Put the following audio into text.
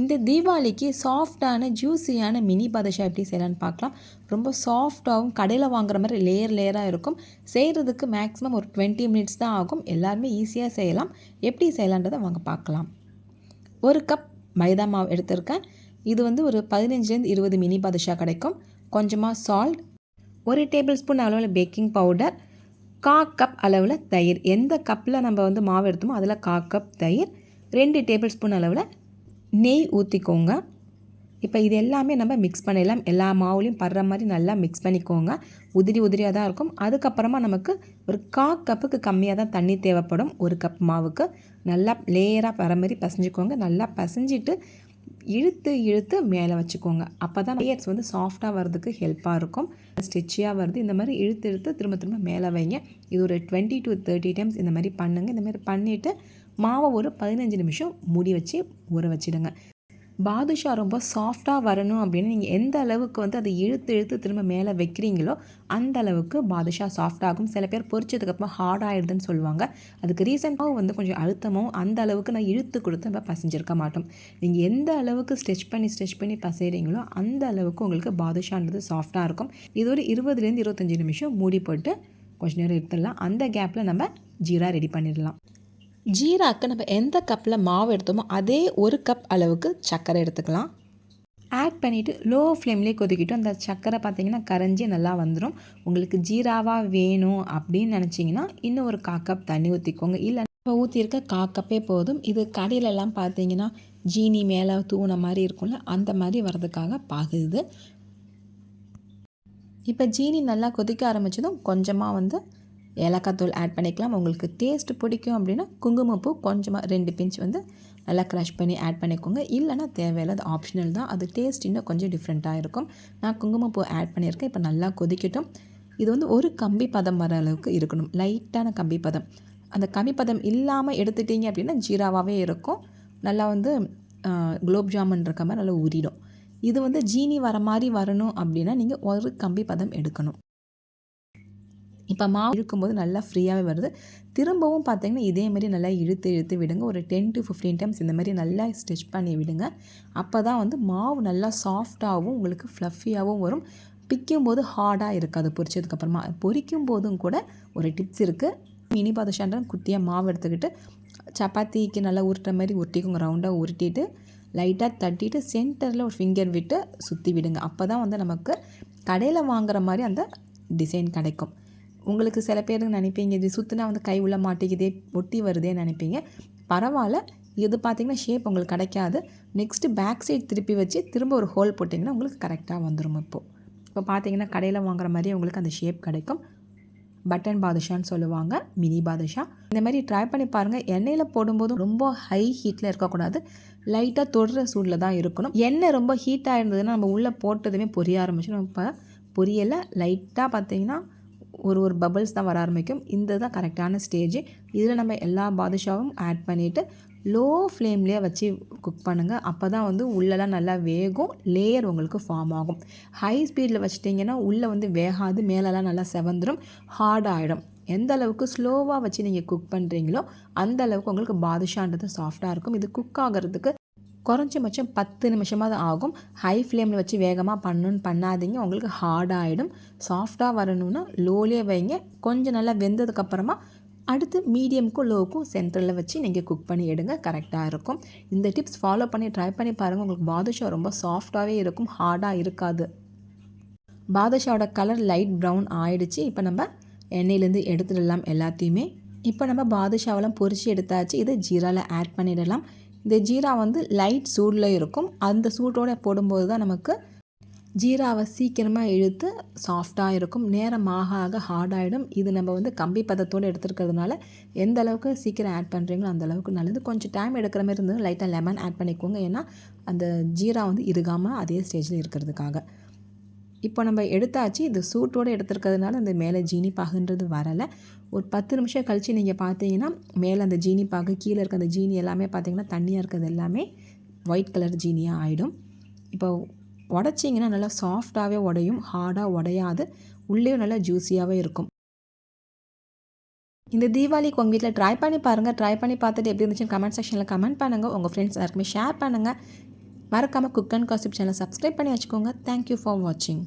இந்த தீபாவளிக்கு சாஃப்டான ஜூஸியான மினி பாதுஷா எப்படி செய்யலான்னு பார்க்கலாம். ரொம்ப சாஃப்டாகவும் கடையில் வாங்குற மாதிரி லேயர் லேயராக இருக்கும். செய்கிறதுக்கு மேக்ஸிமம் ஒரு டுவெண்ட்டி மினிட்ஸ் தான் ஆகும். எல்லாருமே ஈஸியாக செய்யலாம். எப்படி செய்யலான்றதை வாங்க பார்க்கலாம். ஒரு கப் மைதா மாவு எடுத்திருக்கேன். இது வந்து ஒரு பதினஞ்சுலேருந்து இருபது மினி பாதுஷா கிடைக்கும். கொஞ்சமாக சால்ட் ஒரு டேபிள் ஸ்பூன் அளவில் பேக்கிங் பவுடர் கா கப் அளவில் தயிர். எந்த கப்பில் நம்ம வந்து மாவு எடுத்தோமோ அதில் கா கப் தயிர் ரெண்டு டேபிள் ஸ்பூன் அளவில் நெய் ஊற்றிக்கோங்க இப்போ இது எல்லாமே நம்ம மிக்ஸ் பண்ணிடலாம். எல்லா மாவுலையும் படுற மாதிரி நல்லா மிக்ஸ் பண்ணிக்கோங்க. உதிரி உதிரியாக தான் இருக்கும். அதுக்கப்புறமா நமக்கு ஒரு கா கப்புக்கு கம்மியாக தான் தண்ணி தேவைப்படும். ஒரு கப் மாவுக்கு. நல்லா லேயராக வர மாதிரி பசைஞ்சிக்கோங்க. நல்லா பசைஞ்சிட்டு இழுத்து இழுத்து மேலே வச்சுக்கோங்க. அப்போ தான் லேயர்ஸ் வந்து சாஃப்டாக வர்றதுக்கு ஹெல்ப்பாக இருக்கும். ஸ்டிச்சியாக வருது. இந்த மாதிரி இழுத்து இழுத்து திரும்ப திரும்ப மேலே வைங்க. இது ஒரு டுவெண்ட்டி டு தேர்ட்டி டைம்ஸ் இந்த மாதிரி பண்ணுங்கள் இந்த மாதிரி பண்ணிவிட்டு மாவை ஒரு பதினஞ்சு நிமிஷம் மூடி வச்சு ஊற வச்சிடுங்க. பாதுஷா ரொம்ப சாஃப்டாக வரணும் அப்படின்னு நீங்கள் எந்த அளவுக்கு வந்து அதை இழுத்து இழுத்து திரும்ப மேலே வைக்கிறீங்களோ அந்த அளவுக்கு பாதுஷா சாஃப்டாகும் சில பேர் பொரிச்சதுக்கப்புறம் ஹார்ட் ஆகிடுதுன்னு சொல்லுவாங்க. அதுக்கு ரீசெண்டாகவும் வந்து கொஞ்சம் அழுத்தமும் அந்த அளவுக்கு நான் இழுத்து கொடுத்து நம்ம பசைஞ்சிருக்க மாட்டோம். நீங்கள் எந்த அளவுக்கு ஸ்ட்ரெச் பண்ணி ஸ்ட்ரெச் பண்ணி பசைகிறீங்களோ அந்த அளவுக்கு உங்களுக்கு பாதுஷான்றது சாஃப்டாக இருக்கும். இது ஒரு இருபதுலேருந்து இருபத்தஞ்சி நிமிஷம் மூடி போட்டு கொஞ்ச நேரம் எடுத்துடலாம். அந்த கேப்பில் நம்ம ஜீரா ரெடி பண்ணிடலாம். ஜீராக்கு நம்ம எந்த கப்பில் மாவு எடுத்தோமோ அதே ஒரு கப் அளவுக்கு சர்க்கரை எடுத்துக்கலாம். ஆட் பண்ணிவிட்டு லோ ஃப்ளேம்லேயே கொதிக்கிட்டோம். அந்த சர்க்கரை பார்த்தீங்கன்னா கரைஞ்சி நல்லா வந்துடும் உங்களுக்கு ஜீராவாக வேணும் அப்படின்னு நினச்சிங்கன்னா இன்னும் ஒரு கா கப் தண்ணி ஊற்றிக்கோங்க இல்லை இப்போ ஊற்றிருக்க கா கப்பே போதும். இது கடையிலலாம் பார்த்தீங்கன்னா ஜீனி மேலே தூண மாதிரி இருக்கும்ல அந்த மாதிரி வர்றதுக்காக பாகுது இப்போ ஜீனி நல்லா கொதிக்க ஆரம்பித்ததும் கொஞ்சமாக வந்து ஏலக்காய் தூள் ஆட் பண்ணிக்கலாம். உங்களுக்கு டேஸ்ட் பிடிக்கும் அப்படின்னா குங்குமப்பூ கொஞ்சமாக ரெண்டு பிஞ்ச் வந்து நல்லா க்ரஷ் பண்ணி ஆட் பண்ணிக்கோங்க. இல்லைனா தேவையில்லை அது ஆப்ஷனல் தான். அது டேஸ்ட் இன்னும் கொஞ்சம் டிஃப்ரெண்ட்டாக இருக்கும். நான் குங்குமப்பூ ஆட் பண்ணியிருக்கேன். இப்போ நல்லா கொதிக்கட்டும். இது வந்து ஒரு கம்பி பதம் வர அளவுக்கு இருக்கணும். லைட்டான கம்பி பதம். அந்த கம்பி பதம் இல்லாமல் எடுத்துட்டீங்க அப்படின்னா ஜீராவாகவே இருக்கும். நல்லா வந்து குலோப் ஜாமுன் இருக்க மாதிரி நல்லா உரிடும் இது வந்து ஜீனி வர மாதிரி வரணும் அப்படின்னா நீங்கள் ஒரு கம்பி பதம் எடுக்கணும். இப்போ மாவு இருக்கும்போது நல்லா ஃப்ரீயாகவே வருது. திரும்பவும் பார்த்தீங்கன்னா இதே மாதிரி நல்லா இழுத்து இழுத்து விடுங்க. ஒரு டென் டு ஃபிஃப்டீன் டைம்ஸ் இந்த மாதிரி நல்லா ஸ்டிச் பண்ணி விடுங்க. அப்போ தான் வந்து மாவு நல்லா சாஃப்டாகவும் உங்களுக்கு ஃப்ளஃபியாகவும் வரும். பிக்கும் போது ஹார்டாக இருக்காது. பொரிச்சதுக்கப்புறமா பொரிக்கும் போதும் கூட ஒரு டிப்ஸ் இருக்குது மினி பாதுஷான்ற குட்டியாக மாவு எடுத்துக்கிட்டு சப்பாத்திக்கு நல்லா உருட்டுற மாதிரி உருட்டிக்கோங்க. ரவுண்டாக உருட்டிட்டு லைட்டாக தட்டிட்டு சென்டரில் ஒரு ஃபிங்கர் விட்டு சுற்றி விடுங்க. அப்போ தான் வந்து நமக்கு கடையில் வாங்குற மாதிரி அந்த டிசைன் கிடைக்கும். உங்களுக்கு சில பேருக்கு நினைப்பீங்க இது சுற்றினா வந்து கை உள்ள மாட்டேங்குதே ஒட்டி வருதே நினைப்பீங்க. பரவாயில்ல. இது பார்த்திங்கன்னா ஷேப் உங்களுக்கு கிடைக்காது. நெக்ஸ்ட்டு பேக் சைட் திருப்பி வச்சு திரும்ப ஒரு ஹோல் போட்டிங்கன்னா உங்களுக்கு கரெக்டாக வந்துடும் இப்போது இப்போ. பார்த்தீங்கன்னா கடையில் வாங்குற மாதிரி உங்களுக்கு அந்த ஷேப் கிடைக்கும். பட்டன் பாதுஷான்னு சொல்லுவாங்க மினி பாதுஷா. இந்த மாதிரி ட்ரை பண்ணி பாருங்கள் எண்ணெயில் போடும்போதும் ரொம்ப ஹை ஹீட்டில் இருக்கக்கூடாது. லைட்டாக தொடுற சூடில் தான் இருக்கணும். எண்ணெய் ரொம்ப ஹீட்டாக இருந்ததுன்னா நம்ம உள்ளே போட்டதுமே பொரிய ஆரம்பிச்சிடும். இப்போ பொரியலை லைட்டாக பார்த்தீங்கன்னா ஒரு ஒரு பபிள்ஸ் தான் வர ஆரம்பிக்கும். இந்த தான் கரெக்டான ஸ்டேஜ் இதில் நம்ம எல்லா பாதுஷாவும் ஆட் பண்ணிவிட்டு லோ ஃப்ளேம்லேயே வச்சு குக் பண்ணுங்கள் அப்போ தான் வந்து உள்ளெல்லாம் நல்லா வேகும். லேயர் உங்களுக்கு ஃபார்ம் ஆகும். ஹை ஸ்பீடில் வச்சிட்டிங்கன்னா உள்ளே வந்து வேகாது. மேலெல்லாம் நல்லா செவந்துடும் ஹார்ட் ஆகிடும் எந்த அளவுக்கு ஸ்லோவாக வச்சு நீங்கள் குக் பண்ணுறீங்களோ அந்த அளவுக்கு உங்களுக்கு பாதுஷான்றது சாஃப்டாக இருக்கும். இது குக் ஆகிறதுக்கு குறைஞ்சபட்சம் பத்து நிமிஷமாக தான் ஆகும் ஹை ஃப்ளேமில் வச்சு வேகமாக பண்ணணுன்னு பண்ணாதீங்க. உங்களுக்கு ஹார்ட் ஆகிடும் சாஃப்டாக வரணும்னா லோலே வைங்க. கொஞ்சம் நல்லா வெந்ததுக்கப்புறமா அடுத்து மீடியமுக்கும் லோவுக்கும் சென்டரில் வச்சு நீங்கள் குக் பண்ணி எடுங்க. கரெக்டாக இருக்கும். இந்த டிப்ஸ் ஃபாலோ பண்ணி ட்ரை பண்ணி பாருங்கள் உங்களுக்கு பாதுஷா ரொம்ப சாஃப்டாகவே இருக்கும். ஹார்டாக இருக்காது. பாதுஷாவோட கலர் லைட் ப்ரௌன் ஆயிடுச்சு. இப்போ நம்ம எண்ணெயிலேருந்து எடுத்துடலாம் எல்லாத்தையுமே. இப்போ நம்ம பாதுஷாவெல்லாம் பொரித்து எடுத்தாச்சு. இதை ஜீராவில் ஆட் பண்ணிடலாம். இந்த ஜீரா வந்து லைட் சூடில் இருக்கும். அந்த சூட்டோடு போடும்போது தான் நமக்கு ஜீராவை சீக்கிரமாக இழுத்து சாஃப்டாக இருக்கும். நேரம் ஆக ஆக ஹார்டாகிடும் இது நம்ம வந்து கம்பி பதத்தோடு எடுத்துருக்கிறதுனால எந்த அளவுக்கு சீக்கிரம் ஆட் பண்ணுறீங்களோ அந்த அளவுக்கு நல்லது. கொஞ்சம் டைம் எடுக்கிற மாதிரி இருந்தது லைட்டாக லெமன் ஆட் பண்ணிக்கோங்க. ஏன்னா அந்த ஜீரா வந்து இருகாமல் அதே ஸ்டேஜில் இருக்கிறதுக்காக. இப்போ நம்ம எடுத்தாச்சு இது சூட்டோடு எடுத்துருக்கிறதுனால அந்த மேலே ஜீனி பாகுன்றது வரலை. ஒரு பத்து நிமிஷம் கழித்து நீங்கள் பார்த்தீங்கன்னா மேலே அந்த ஜீனி பாகு கீழே இருக்க அந்த ஜீனி எல்லாமே பார்த்தீங்கன்னா தண்ணியாக இருக்கிறது எல்லாமே ஒயிட் கலர் ஜீனியாக ஆகிடும் இப்போ உடச்சிங்கன்னா நல்லா சாஃப்டாகவே உடையும் ஹார்டாக உடையாது உள்ளேயும் நல்லா ஜூஸியாகவே இருக்கும். இந்த தீபாவளிக்கு உங்கள் வீட்டில் ட்ரை பண்ணி பாருங்கள் ட்ரை பண்ணி பார்த்துட்டு எப்படி இருந்துச்சுன்னு கமெண்ட் செக்ஷனில் கமெண்ட் பண்ணுங்கள் உங்கள் ஃப்ரெண்ட்ஸ் எல்லாருக்குமே ஷேர் பண்ணுங்கள் மறக்காமல் cook and gossip channel subscribe பண்ணி வச்சுக்கோங்க. தேங்க்யூ ஃபார் வாட்சிங்